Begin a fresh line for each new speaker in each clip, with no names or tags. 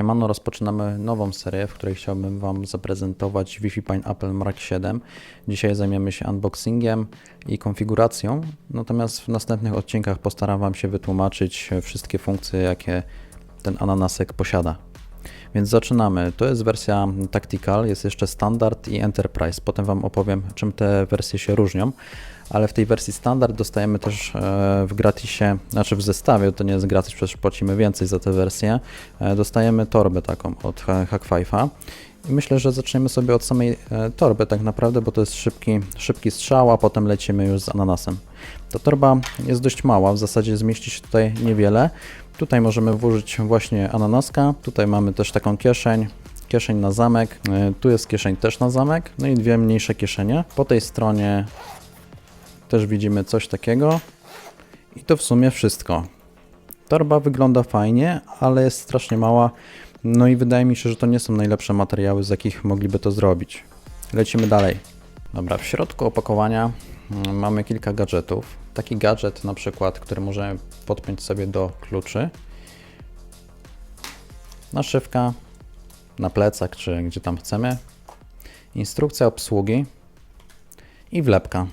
Siemano, rozpoczynamy nową serię, w której chciałbym Wam zaprezentować Wi-Fi Pineapple Mark 7. Dzisiaj zajmiemy się unboxingiem i konfiguracją, natomiast w następnych odcinkach postaram Wam się wytłumaczyć wszystkie funkcje, jakie ten ananasek posiada. Więc zaczynamy. To jest wersja Tactical, jest jeszcze Standard i Enterprise. Potem Wam opowiem, czym te wersje się różnią. Ale w tej wersji Standard dostajemy też e, w gratisie, znaczy w zestawie, to nie jest gratis, przecież płacimy więcej za tę wersję. e, Dostajemy torbę taką od Hack5. I myślę, że zaczniemy sobie od samej e, torby tak naprawdę, bo to jest szybki, szybki strzał, a potem lecimy już z ananasem. Ta torba jest dość mała, w zasadzie zmieści się tutaj niewiele. Tutaj możemy włożyć właśnie ananaska, tutaj mamy też taką kieszeń, kieszeń na zamek, tu jest kieszeń też na zamek, no i dwie mniejsze kieszenie. Po tej stronie też widzimy coś takiego i to w sumie wszystko. Torba wygląda fajnie, ale jest strasznie mała, no i wydaje mi się, że to nie są najlepsze materiały, z jakich mogliby to zrobić. Lecimy dalej. Dobra, w środku opakowania mm, mamy kilka gadżetów. Taki gadżet na przykład, który możemy podpiąć sobie do kluczy. Naszywka na plecak, czy gdzie tam chcemy. Instrukcja obsługi i wlepka.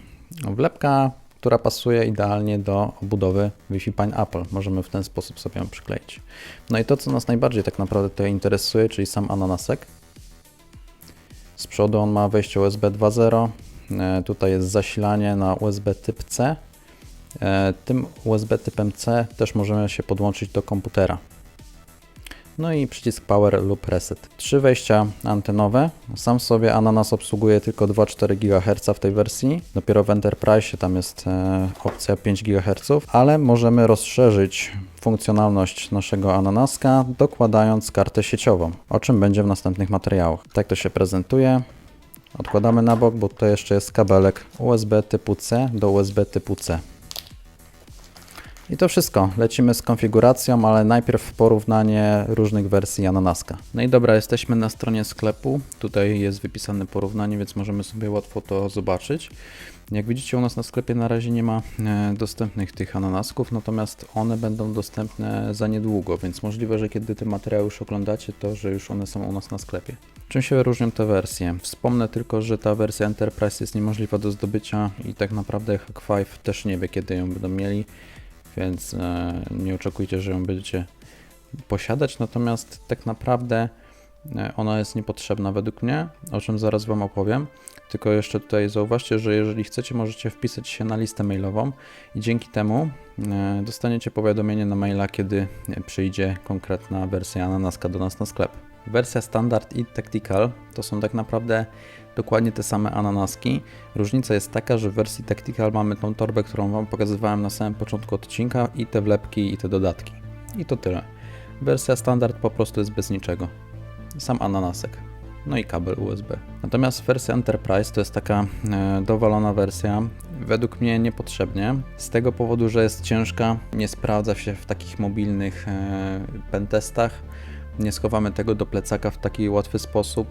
Wlepka, która pasuje idealnie do obudowy Wi-Fi Pineapple. Możemy w ten sposób sobie ją przykleić. No i to, co nas najbardziej tak naprawdę tutaj interesuje, czyli sam ananasek. Z przodu on ma wejście USB 2.0. E, Tutaj jest zasilanie na USB typ C. E, Tym USB typem C też możemy się podłączyć do komputera. No i przycisk Power lub Reset. Trzy wejścia antenowe. Sam sobie Ananas obsługuje tylko 2,4 GHz w tej wersji. Dopiero w Enterprise tam jest e, opcja 5 GHz, ale możemy rozszerzyć funkcjonalność naszego Ananaska dokładając kartę sieciową, o czym będzie w następnych materiałach. Tak to się prezentuje. Odkładamy na bok, bo tutaj jeszcze jest kabelek USB typu C do USB typu C. I to wszystko. Lecimy z konfiguracją, ale najpierw porównanie różnych wersji Ananaska. No i dobra, jesteśmy na stronie sklepu. Tutaj jest wypisane porównanie, więc możemy sobie łatwo to zobaczyć. Jak widzicie, u nas na sklepie na razie nie ma e, dostępnych tych ananasków, natomiast one będą dostępne za niedługo, więc możliwe, że kiedy te materiały już oglądacie, to że już one są u nas na sklepie. Czym się różnią te wersje? Wspomnę tylko, że ta wersja Enterprise jest niemożliwa do zdobycia i tak naprawdę Hack5 też nie wie, kiedy ją będą mieli więc e, nie oczekujcie, że ją będziecie posiadać. Natomiast tak naprawdę e, ona jest niepotrzebna według mnie, o czym zaraz Wam opowiem. Tylko jeszcze tutaj zauważcie, że jeżeli chcecie, możecie wpisać się na listę mailową i dzięki temu e, dostaniecie powiadomienie na maila, kiedy przyjdzie konkretna wersja ananaska do nas na sklep. Wersja standard i tactical to są tak naprawdę dokładnie te same ananaski. Różnica jest taka, że w wersji Tactical mamy tą torbę, którą Wam pokazywałem na samym początku odcinka i te wlepki i te dodatki. I to tyle. Wersja standard po prostu jest bez niczego. Sam ananasek. No i kabel USB. Natomiast wersja Enterprise to jest taka e, dowalona wersja, według mnie niepotrzebnie, z tego powodu, że jest ciężka, nie sprawdza się w takich mobilnych e, pentestach, nie schowamy tego do plecaka w taki łatwy sposób.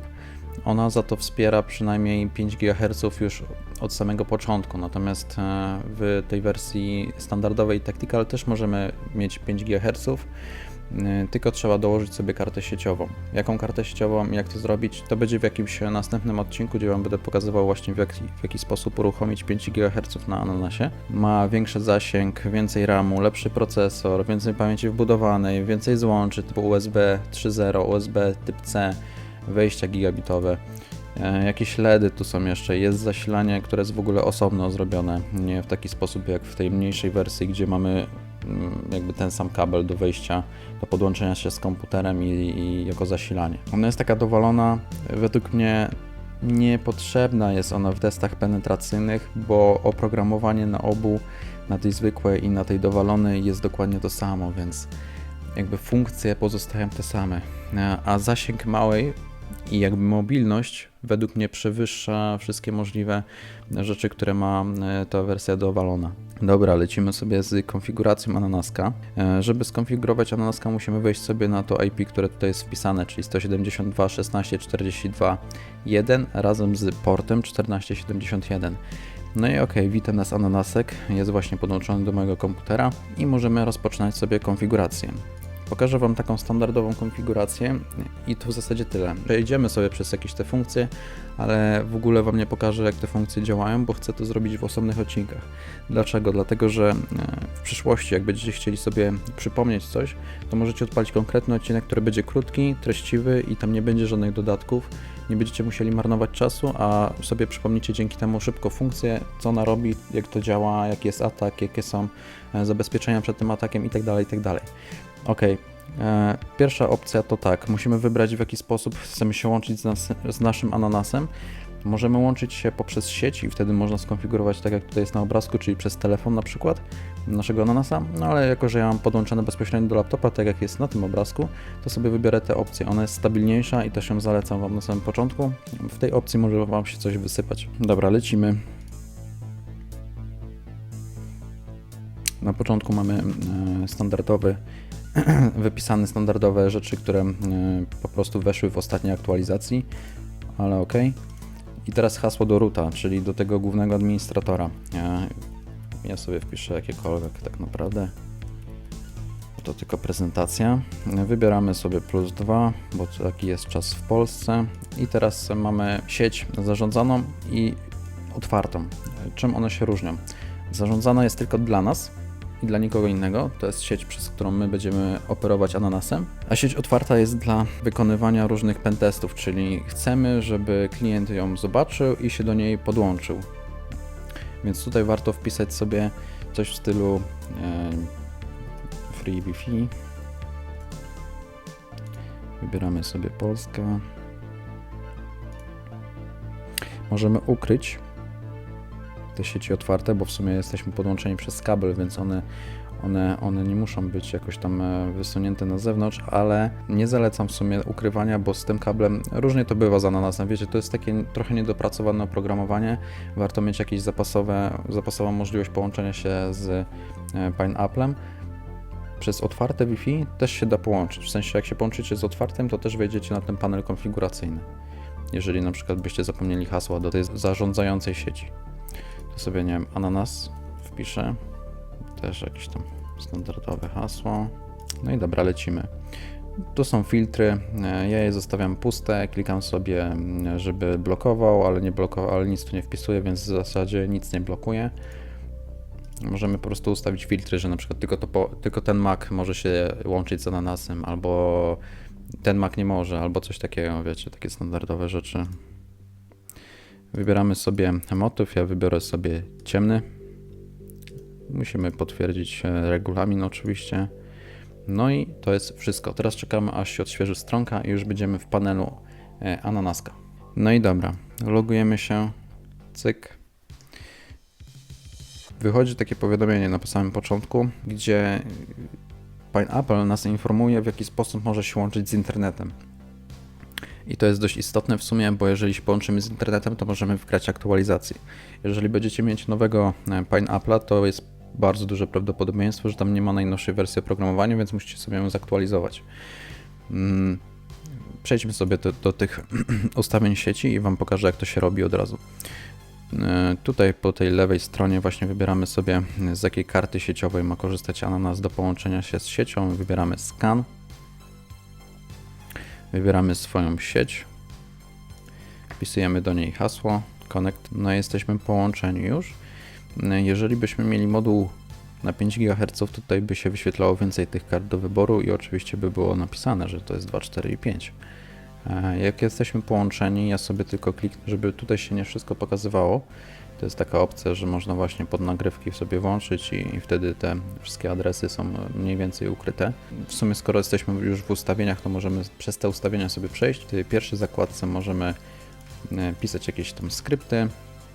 Ona za to wspiera przynajmniej 5 GHz już od samego początku, natomiast e, w tej wersji standardowej Tactical też możemy mieć 5 GHz, e, tylko trzeba dołożyć sobie kartę sieciową. Jaką kartę sieciową jak to zrobić, to będzie w jakimś następnym odcinku, gdzie Wam będę pokazywał właśnie w jaki, w jaki sposób uruchomić 5 GHz na Ananasie. Ma większy zasięg, więcej RAMu, lepszy procesor, więcej pamięci wbudowanej, więcej złączy typu USB 3.0, USB typ C, wejścia gigabitowe. E, Jakieś LEDy tu są jeszcze, jest zasilanie, które jest w ogóle osobno zrobione, nie w taki sposób jak w tej mniejszej wersji, gdzie mamy mm, jakby ten sam kabel do wejścia, do podłączenia się z komputerem i, i jako zasilanie. Ona jest taka dowalona, według mnie niepotrzebna jest ona w testach penetracyjnych, bo oprogramowanie na obu, na tej zwykłej i na tej dowalonej jest dokładnie to samo, więc jakby funkcje pozostają te same. E, A zasięg małej i jakby mobilność według mnie przewyższa wszystkie możliwe rzeczy, które ma e, ta wersja dowalona. Dobra, lecimy sobie z konfiguracją Ananaska. E, Żeby skonfigurować Ananaska musimy wejść sobie na to IP, które tutaj jest wpisane, czyli 172.16.42.1 razem z portem 1471. No i ok, witam nas Ananasek, jest właśnie podłączony do mojego komputera i możemy rozpoczynać sobie konfigurację. Pokażę Wam taką standardową konfigurację i to w zasadzie tyle. Przejdziemy sobie przez jakieś te funkcje, ale w ogóle Wam nie pokażę, jak te funkcje działają, bo chcę to zrobić w osobnych odcinkach. Dlaczego? Dlatego, że e, w przyszłości, jak będziecie chcieli sobie przypomnieć coś, to możecie odpalić konkretny odcinek, który będzie krótki, treściwy i tam nie będzie żadnych dodatków. Nie będziecie musieli marnować czasu, a sobie przypomnicie dzięki temu szybko funkcję, co ona robi, jak to działa, jaki jest atak, jakie są e, zabezpieczenia przed tym atakiem itd. itd. Ok. E, Pierwsza opcja to tak, musimy wybrać w jaki sposób chcemy się łączyć z, nas, z naszym ananasem. Możemy łączyć się poprzez sieć i wtedy można skonfigurować tak jak tutaj jest na obrazku, czyli przez telefon na przykład naszego ananasa, no ale jako, że ja mam podłączone bezpośrednio do laptopa, tak jak jest na tym obrazku, to sobie wybiorę tę opcję. Ona jest stabilniejsza i też ją zalecam Wam na samym początku. W tej opcji może Wam się coś wysypać. Dobra, lecimy. Na początku mamy e, standardowy, wypisane standardowe rzeczy, które e, po prostu weszły w ostatniej aktualizacji, ale ok. I teraz hasło do roota, czyli do tego głównego administratora. Ja, ja sobie wpiszę jakiekolwiek tak naprawdę. To tylko prezentacja. Wybieramy sobie plus 2, bo taki jest czas w Polsce. I teraz mamy sieć zarządzaną i otwartą. Czym one się różnią? Zarządzana jest tylko dla nas i dla nikogo innego. To jest sieć, przez którą my będziemy operować ananasem. A sieć otwarta jest dla wykonywania różnych pentestów, czyli chcemy, żeby klient ją zobaczył i się do niej podłączył. Więc tutaj warto wpisać sobie coś w stylu e, Free Wi-Fi. Wybieramy sobie Polskę. Możemy ukryć te sieci otwarte, bo w sumie jesteśmy podłączeni przez kabel, więc one, one, one nie muszą być jakoś tam e, wysunięte na zewnątrz, ale nie zalecam w sumie ukrywania, bo z tym kablem różnie to bywa za ananasem. Wiecie, to jest takie trochę niedopracowane oprogramowanie. Warto mieć jakieś zapasowe, zapasową możliwość połączenia się z e, Pineapplem. Przez otwarte Wi-Fi też się da połączyć. W sensie, jak się połączycie z otwartym, to też wejdziecie na ten panel konfiguracyjny. Jeżeli na przykład byście zapomnieli hasła do tej zarządzającej sieci sobie, nie wiem, ananas wpiszę. Też jakieś tam standardowe hasło. No i dobra, lecimy. Tu są filtry, e, ja je zostawiam puste, klikam sobie, mm, żeby blokował, ale nie blokował, ale nic tu nie wpisuję, więc w zasadzie nic nie blokuje. Możemy po prostu ustawić filtry, że na przykład tylko, to po, tylko ten Mac może się łączyć z ananasem, albo ten Mac nie może, albo coś takiego, wiecie, takie standardowe rzeczy. Wybieramy sobie motyw, ja wybiorę sobie ciemny. Musimy potwierdzić e, regulamin oczywiście. No i to jest wszystko. Teraz czekamy aż się odświeży stronka i już będziemy w panelu e, ananaska. No i dobra, logujemy się, cyk. Wychodzi takie powiadomienie na samym początku, gdzie Pineapple nas informuje w jaki sposób może się łączyć z internetem. I to jest dość istotne w sumie, bo jeżeli się połączymy z internetem, to możemy wgrać aktualizację. Jeżeli będziecie mieć nowego e, Pineapple'a, to jest bardzo duże prawdopodobieństwo, że tam nie ma najnowszej wersji oprogramowania, więc musicie sobie ją zaktualizować. Mm, przejdźmy sobie do, do tych ustawień sieci i Wam pokażę, jak to się robi od razu. E, tutaj po tej lewej stronie właśnie wybieramy sobie z jakiej karty sieciowej ma korzystać Ananas do połączenia się z siecią. Wybieramy scan. Wybieramy swoją sieć. Wpisujemy do niej hasło connect. No jesteśmy połączeni już. Jeżeli byśmy mieli moduł na 5 GHz, tutaj by się wyświetlało więcej tych kart do wyboru i oczywiście by było napisane, że to jest 2, 4 i 5. E, jak jesteśmy połączeni, ja sobie tylko kliknę, żeby tutaj się nie wszystko pokazywało. To jest taka opcja, że można właśnie pod nagrywki sobie włączyć i, i wtedy te wszystkie adresy są mniej więcej ukryte. W sumie skoro jesteśmy już w ustawieniach, to możemy przez te ustawienia sobie przejść. W tej pierwszej zakładce możemy e, pisać jakieś tam skrypty,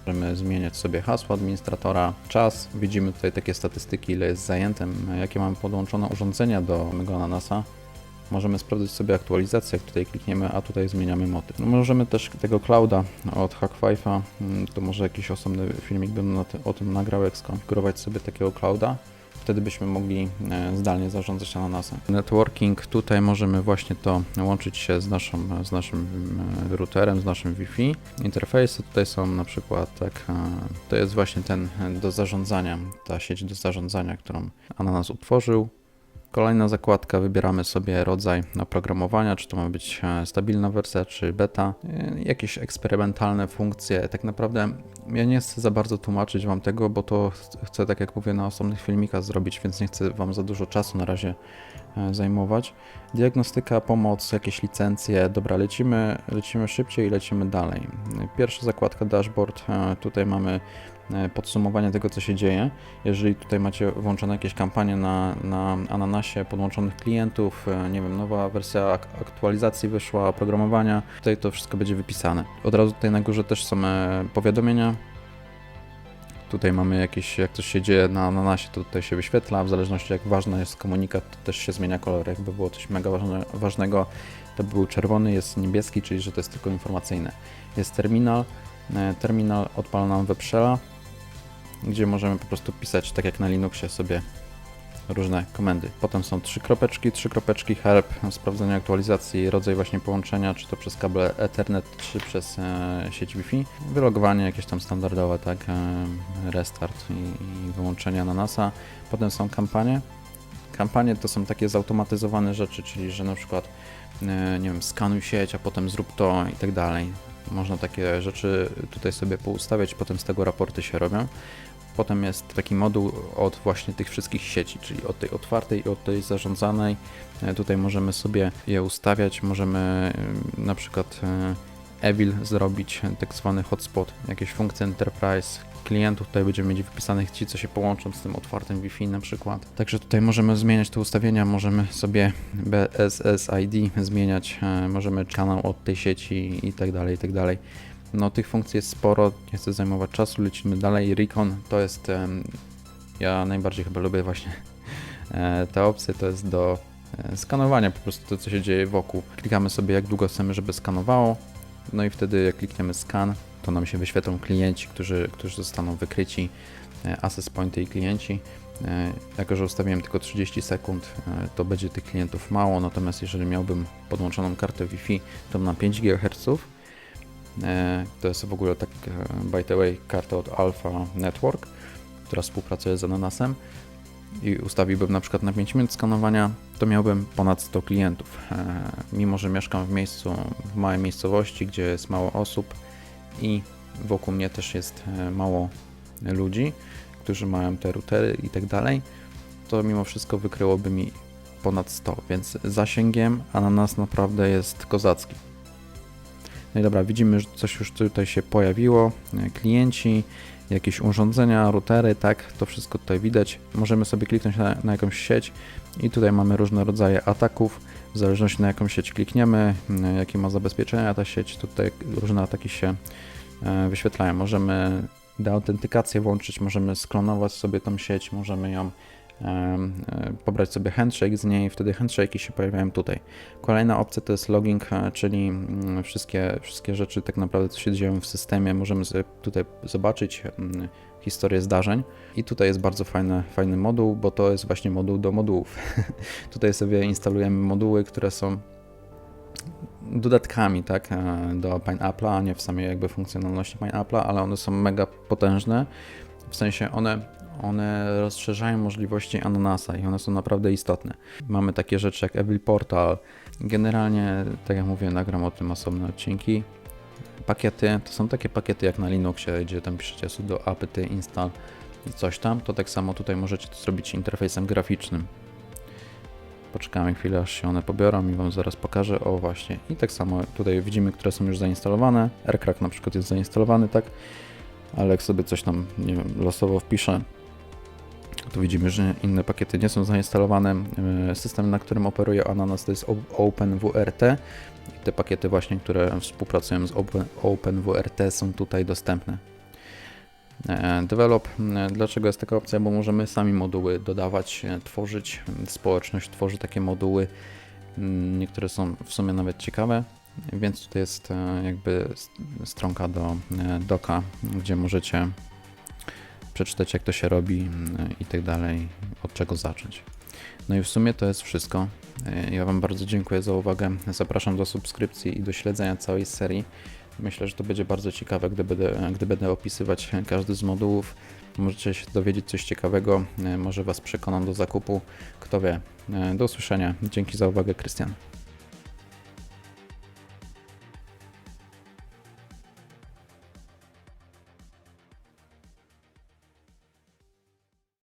Możemy zmieniać sobie hasło administratora, czas. Widzimy tutaj takie statystyki, ile jest zajęte, jakie mamy podłączone urządzenia do mego ananasa. Możemy sprawdzić sobie aktualizację, jak tutaj klikniemy, a tutaj zmieniamy motyw. No możemy też tego clouda od Hack5, mm, to może jakiś osobny filmik bym o tym nagrał, jak skonfigurować sobie takiego clouda. Wtedy byśmy mogli e, zdalnie zarządzać ananasem. Networking, tutaj możemy właśnie to łączyć się z, naszą, z naszym e, routerem, z naszym Wi-Fi. Interfejsy tutaj są na przykład tak, e, to jest właśnie ten do zarządzania, ta sieć do zarządzania, którą Ananas utworzył. Kolejna zakładka, wybieramy sobie rodzaj oprogramowania, czy to ma być e, stabilna wersja, czy beta, E, jakieś eksperymentalne funkcje. Tak naprawdę ja nie chcę za bardzo tłumaczyć Wam tego, bo to ch- chcę, tak jak mówię, na osobnych filmikach zrobić, więc nie chcę Wam za dużo czasu na razie e, zajmować. Diagnostyka, pomoc, jakieś licencje, dobra, lecimy, lecimy szybciej i lecimy dalej. Pierwsza zakładka dashboard, tutaj mamy podsumowanie tego, co się dzieje. Jeżeli tutaj macie włączone jakieś kampanie na, na Ananasie, podłączonych klientów, e, nie wiem, nowa wersja ak- aktualizacji wyszła, oprogramowania, tutaj to wszystko będzie wypisane. Od razu tutaj na górze też są e, powiadomienia. Tutaj mamy jakieś, jak coś się dzieje na Ananasie, to tutaj się wyświetla, w zależności jak ważny jest komunikat, to też się zmienia kolor. Jakby było coś mega ważne, ważnego, to by był czerwony, jest niebieski, czyli że to jest tylko informacyjne. Jest terminal, e, terminal odpala nam webshella, gdzie możemy po prostu pisać, tak jak na Linuxie sobie różne komendy. Potem są trzy kropeczki, trzy kropeczki help, sprawdzenie aktualizacji, rodzaj właśnie połączenia, czy to przez kable Ethernet, czy przez e, sieć Wi-Fi. Wylogowanie jakieś tam standardowe, tak, e, restart i, i wyłączenie na NASA. Potem są kampanie. Kampanie to są takie zautomatyzowane rzeczy, czyli że na przykład e, nie wiem, skanuj sieć, a potem zrób to i tak dalej. Można takie rzeczy tutaj sobie poustawiać, potem z tego raporty się robią. Potem jest taki moduł od właśnie tych wszystkich sieci, czyli od tej otwartej i od tej zarządzanej. E, Tutaj możemy sobie je ustawiać, możemy e, na przykład e, Evil zrobić, tak zwany hotspot, jakieś funkcje enterprise klientów, tutaj będziemy mieć wypisanych ci, co się połączą z tym otwartym Wi-Fi na przykład. Także tutaj możemy zmieniać te ustawienia, możemy sobie BSSID zmieniać, możemy kanał od tej sieci i tak dalej, i tak dalej. No tych funkcji jest sporo, nie chcę zajmować czasu, lecimy dalej. Recon to jest, ja najbardziej chyba lubię właśnie e, te opcje, to jest do e, skanowania po prostu to, co się dzieje wokół. Klikamy sobie jak długo chcemy, żeby skanowało, no i wtedy jak klikniemy scan, to nam się wyświetlą klienci, którzy, którzy zostaną wykryci, e, access pointy i klienci. Jako, że ustawiłem tylko 30 sekund, to będzie tych klientów mało, natomiast jeżeli miałbym podłączoną kartę Wi-Fi, to na 5 GHz. E, To jest w ogóle tak, e, by the way, karta od Alpha Network, która współpracuje z Ananasem i ustawiłbym na przykład na 5 minut skanowania, to miałbym ponad 100 klientów. E, Mimo, że mieszkam w miejscu, w małej miejscowości, gdzie jest mało osób i wokół mnie też jest mało ludzi, którzy mają te routery i tak dalej, to mimo wszystko wykryłoby mi ponad 100, więc zasięgiem Ananas naprawdę jest kozacki. No i dobra, widzimy, że coś już tutaj się pojawiło. e, Klienci, jakieś urządzenia, routery, tak, to wszystko tutaj widać. Możemy sobie kliknąć na, na jakąś sieć i tutaj mamy różne rodzaje ataków. W zależności na jaką sieć klikniemy, jakie ma zabezpieczenia ta sieć, tutaj różne ataki się e, wyświetlają. Możemy deautentykację włączyć, możemy sklonować sobie tą sieć, możemy ją pobrać sobie handshake z niej, wtedy handshake'i się pojawiają tutaj. Kolejna opcja to jest logging, e, czyli mm, wszystkie, wszystkie rzeczy tak naprawdę, co się dzieją w systemie, możemy tutaj zobaczyć mm, historię zdarzeń. I tutaj jest bardzo fajny, fajny moduł, bo to jest właśnie moduł do modułów. tutaj sobie instalujemy moduły, które są dodatkami tak, e, do Pineapple'a, nie w samej jakby funkcjonalności Pineapple'a, ale one są mega potężne. W sensie one, one rozszerzają możliwości Ananasa i one są naprawdę istotne. Mamy takie rzeczy jak Evil Portal. Generalnie, tak jak mówię, nagram o tym osobne odcinki. Pakiety, to są takie pakiety jak na Linuxie, gdzie tam piszecie sudo apt install i coś tam, to tak samo tutaj możecie to zrobić interfejsem graficznym. Poczekamy chwilę, aż się one pobiorą i Wam zaraz pokażę. O właśnie. I tak samo tutaj widzimy, które są już zainstalowane. AirCrack na przykład jest zainstalowany, tak? Ale jak sobie coś tam, nie wiem, losowo wpiszę, to widzimy, że inne pakiety nie są zainstalowane. E, System, na którym operuje Ananas to jest OpenWRT. Te pakiety właśnie, które współpracują z Open, OpenWRT są tutaj dostępne. E, Develop. E, Dlaczego jest taka opcja? Bo możemy sami moduły dodawać, tworzyć. Społeczność tworzy takie moduły. Mm, Niektóre są w sumie nawet ciekawe, więc tutaj jest jakby stronka do doka, gdzie możecie przeczytać jak to się robi mm, i tak dalej, od czego zacząć. No i w sumie to jest wszystko. E, Ja Wam bardzo dziękuję za uwagę. Zapraszam do subskrypcji i do śledzenia całej serii. Myślę, że to będzie bardzo ciekawe, gdy będę, gdy będę opisywać każdy z modułów. możecie się dowiedzieć coś ciekawego, e, może Was przekonam do zakupu, kto wie. E, Do usłyszenia. Dzięki za uwagę, Krystian.